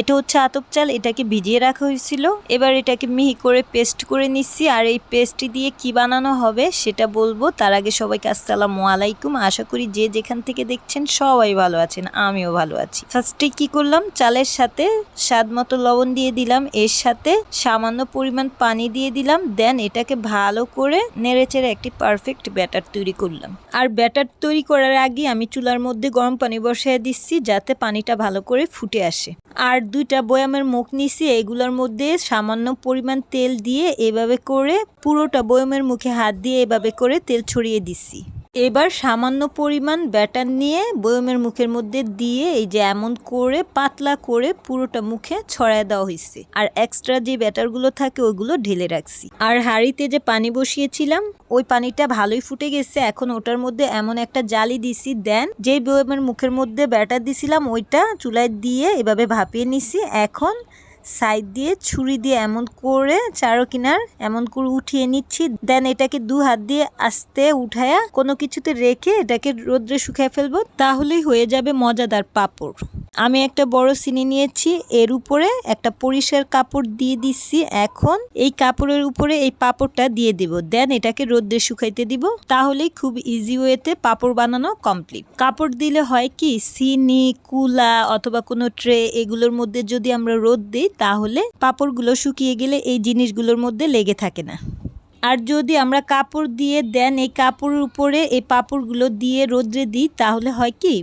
এটা হচ্ছে আতপ চাল, এটাকে ভিজিয়ে রাখা হয়েছিল। এবার এটাকে মিহি করে পেস্ট করে নিচ্ছি, আর এই পেস্টটি দিয়ে কি বানানো হবে সেটা বলব। তার আগে সবাইকে আসসালামু আলাইকুম। আশা করি যে যেখান থেকে দেখছেন সবাই ভালো আছেন, আমিও ভালো আছি। ফার্স্টে কি করলাম? চালের সাথে স্বাদ মতো লবণ দিয়ে দিলাম। এর সাথে সামান্য পরিমাণ পানি দিয়ে দিলাম। দেন এটাকে ভালো করে নেড়েচেড়ে একটি পারফেক্ট ব্যাটার তৈরি করলাম। আর ব্যাটার তৈরি করার আগে আমি চুলার মধ্যে গরম পানি বসিয়ে দিচ্ছি, যাতে পানিটা ভালো করে ফুটে আসে। আর দুইটা বয়ামের মুখ নিছি এগুলোর মধ্যে সামান্য পরিমাণ তেল দিয়ে এভাবে করে পুরোটা বয়ামের মুখে হাত দিয়ে এভাবে করে তেল ছড়িয়ে দিচ্ছি। এবার সামান্য পরিমাণ ব্যাটার নিয়ে বয়মের মুখের মধ্যে দিয়ে এই যে এমন করে, পাতলা করে পুরোটা মুখে ছড়ায় দেওয়া হয়েছে আর এক্সট্রা যে ব্যাটারগুলো থাকে ওইগুলো ঢেলে রাখছি। আর হাঁড়িতে যে পানি বসিয়েছিলাম, ওই পানিটা ভালোই ফুটে গেছে। এখন ওটার মধ্যে এমন একটা জালি দিছি, দেন যেই বয়মের মুখের মধ্যে ব্যাটার দিছিলাম, ওইটা চুলায় দিয়ে এভাবে ভাপিয়ে নিছি। এখন সাইড দিয়ে ছুরি দিয়ে এমন করে চারো কিনার এমন করে উঠিয়ে নিচ্ছি। দেন এটাকে দু হাত দিয়ে আস্তে উঠায়া কোনো কিছুতে রেখে এটাকে রোদ্রে শুকিয়ে ফেলব, তাহলেই হয়ে যাবে মজাদার পাপড়। আমি একটা বড় সিনি নিয়েছি, এর উপরে একটা পরিষ্কার কাপড় দিয়ে দিচ্ছি এখন। এই কাপড়ের উপরে এই পাপড়টা দিয়ে দিব। দেন এটাকে রোদ্রে শুকাইতে দিব। তাহলেই খুব ইজি ওয়েতে পাপড় বানানো কমপ্লিট কাপড় দিলে হয় কি, সিনি, কুলা অথবা কোনো ট্রে এগুলোর মধ্যে যদি আমরা রোদ দিই, তাহলে পাপড়গুলো শুকিয়ে গেলে এই জিনিসগুলোর মধ্যে লেগে থাকে না। আর যদি আমরা কাপড় দিয়ে দেন, এই কাপড়ের উপরে এই পাপড়গুলো দিয়ে রোদ্রে দিই, তাহলে হয় কি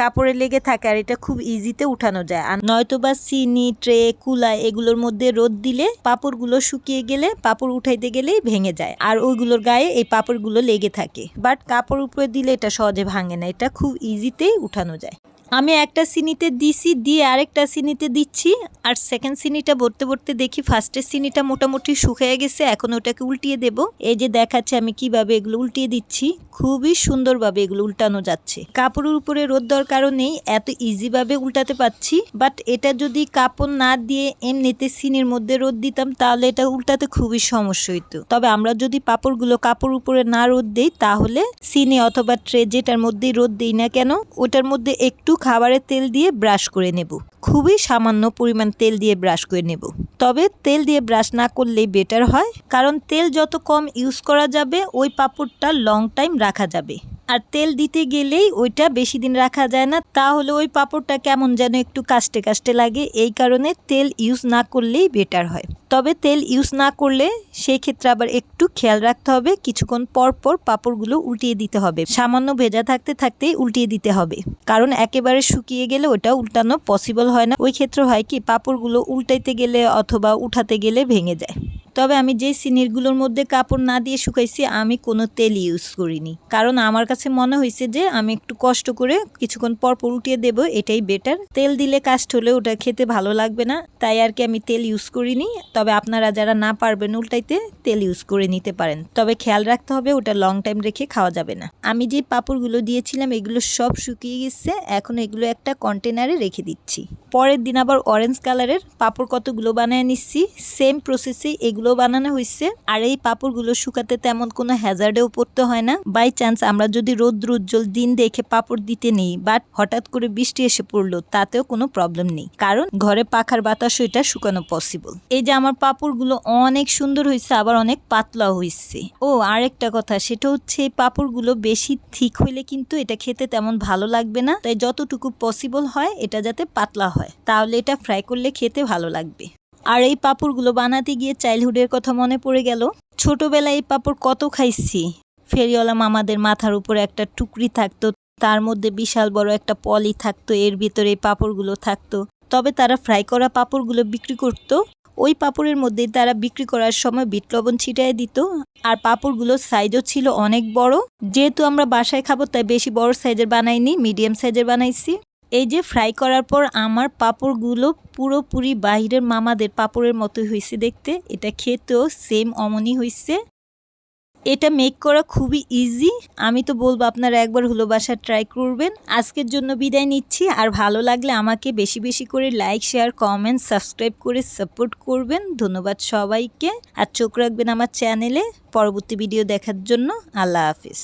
কাপড়ে লেগে থাকে আর এটা খুব ইজিতে উঠানো যায়। আর নয়তো বা চিনি ট্রে, কুলা এগুলোর মধ্যে রোদ দিলে পাপড়গুলো শুকিয়ে গেলে পাপড় উঠাইতে গেলেই ভেঙে যায় আর ওইগুলোর গায়ে এই পাপড়গুলো লেগে থাকে। বাট কাপড় উপরে দিলে এটা সহজে ভাঙে না, এটা খুব ইজিতেই উঠানো যায়। আমি একটা সিনিতে দিছি, দিয়ে আরেকটা সিনিতে দিচ্ছি, আর সেকেন্ড সিনিটা ভরতে ভরতে দেখি ফার্স্টের সিনিটা মোটামুটি শুকিয়ে গেছে, এখন ওটাকে উল্টিয়ে দেব। এই যে দেখাচ্ছে আমি কীভাবে এগুলো উল্টিয়ে দিচ্ছি, খুবই সুন্দরভাবে এগুলো উল্টানো যাচ্ছে। কাপড়ের উপরে রোদ দেওয়ার কারণেই এত ইজিভাবে উল্টাতে পাচ্ছি বাট এটা যদি কাপড় না দিয়ে এমনিতে সিনির মধ্যে রোদ দিতাম, তাহলে এটা উল্টাতে খুবই সমস্যা হইতো। তবে আমরা যদি পাপড়গুলো কাপড় উপরে না রোদ দেই, তাহলে সিনি অথবা ট্রে যেটার মধ্যেই রোদ দিই না কেন, ওটার মধ্যে একটু খাবারের তেল দিয়ে ব্রাশ করে নেব। খুবই সামান্য পরিমাণ তেল দিয়ে ব্রাশ করে নেব। তবে তেল দিয়ে ব্রাশ না করলেই বেটার হয়, কারণ তেল যত কম ইউজ করা যাবে, ওই পাপড়টা লং টাইম রাখা যাবে। আর তেল দিতে গেলেই ওইটা বেশি দিন রাখা যায় না। তাহলে ওই পাপড়টা কেমন যেন একটু কাস্টে কাস্টে লাগে, এই কারণে তেল ইউজ না করলেই বেটার হয়। তবে তেল ইউজ না করলে সেই ক্ষেত্রে আবার একটু খেয়াল রাখতে হবে, কিছুক্ষণ পর পর পাপড়গুলো উল্টিয়ে দিতে হবে। সামান্য ভেজা থাকতে থাকতেই উল্টিয়ে দিতে হবে। কারণ একেবারে শুকিয়ে গেলে ওটা উল্টানো পসিবল হয় না। ওই ক্ষেত্রে হয় কি, পাপড়গুলো উল্টাইতে গেলে অথবা উঠাতে গেলে ভেঙে যায়। তবে আমি যে সিনিরগুলোর মধ্যে কাপড় না দিয়ে শুকাইছি, আমি কোনো তেল ইউজ করিনি। কারণ আমার কাছে মনে হয়েছে যে আমি একটু কষ্ট করে কিছুক্ষণ পর পর উঠিয়ে দেবো, এটাই বেটার তেল দিলে কাস্ট হলে ওটা খেতে ভালো লাগবে না, তাই আর কি আমি তেল ইউজ করিনি। তবে আপনারা যারা না পারবেন উল্টাইতে তেল ইউজ করে নিতে পারেন। তবে খেয়াল রাখতে হবে ওটা লং টাইম রেখে খাওয়া যাবে না। আমি যে পাপড়গুলো দিয়েছিলাম, এগুলো সব শুকিয়ে গেছে, এখন এগুলো একটা কন্টেনারে রেখে দিচ্ছি। পরের দিন আবার অরেঞ্জ কালারের পাপড় কতগুলো বানিয়ে নিচ্ছি সেম প্রসেসে এগুলো বানানো হয়েছে আর এই পাপড়গুলো শুকাতে তেমন কোনো হ্যাজার্ডেও পড়তে হয় না। বাই চান্স আমরা যদি রৌদ্র উজ্জ্বল দিন দেখে পাপড় দিতে নেই বাট হঠাৎ করে বৃষ্টি এসে পড়ল, তাতেও কোনো প্রবলেম নেই। কারণ ঘরে পাখার বাতাস এটা শুকানো পসিবল এই যে আমার পাপড়গুলো অনেক সুন্দর হয়েছে আবার অনেক পাতলা হয়েছে ও, আরেকটা কথা, সেটা হচ্ছে এই পাপড়গুলো বেশি ঠিক হইলে কিন্তু এটা খেতে তেমন ভালো লাগবে না। তাই যতটুকু পসিবল হয়, এটা যাতে পাতলা হয়। তাহলে এটা ফ্রাই করলে খেতে ভালো লাগবে। আর এই পাপড়গুলো বানাতে গিয়ে চাইল্ডহুডের কথা মনে পড়ে গেল, ছোটবেলায় এই পাপড় কত খাইছি? ফেরিওয়ালা মামাদের মাথার উপরে একটা টুকরি থাকতো, তার মধ্যে বিশাল বড় একটা পলি থাকতো, এর ভিতরে এই পাপড়গুলো থাকতো। তবে তারা ফ্রাই করা পাপড়গুলো বিক্রি করতো। ওই পাপড়ের মধ্যে তারা বিক্রি করার সময় বিট লবণ ছিটায় দিত। আর পাপড়গুলোর সাইজও ছিল অনেক বড়। যেহেতু আমরা বাসায় খাব, তাই বেশি বড় সাইজের বানাইনি, মিডিয়াম সাইজের বানাইছি। এই যে ফ্রাই করার পর আমার পাপড়গুলো পুরোপুরি বাহিরের মামাদের পাপড়ের মতোই হয়েছে দেখতে। এটা খেতেও সেম অমনই হয়েছে এটা মেক করা খুবই ইজি আমি তো বলব আপনারা একবার হলো বাসা ট্রাই করবেন। আজকের জন্য বিদায় নিচ্ছি। আর ভালো লাগলে আমাকে বেশি বেশি করে লাইক শেয়ার কমেন্ট সাবস্ক্রাইব করে সাপোর্ট করবেন। ধন্যবাদ সবাইকে। আর চোখ রাখবেন আমার চ্যানেলে পরবর্তী ভিডিও দেখার জন্য আল্লাহ হাফিজ।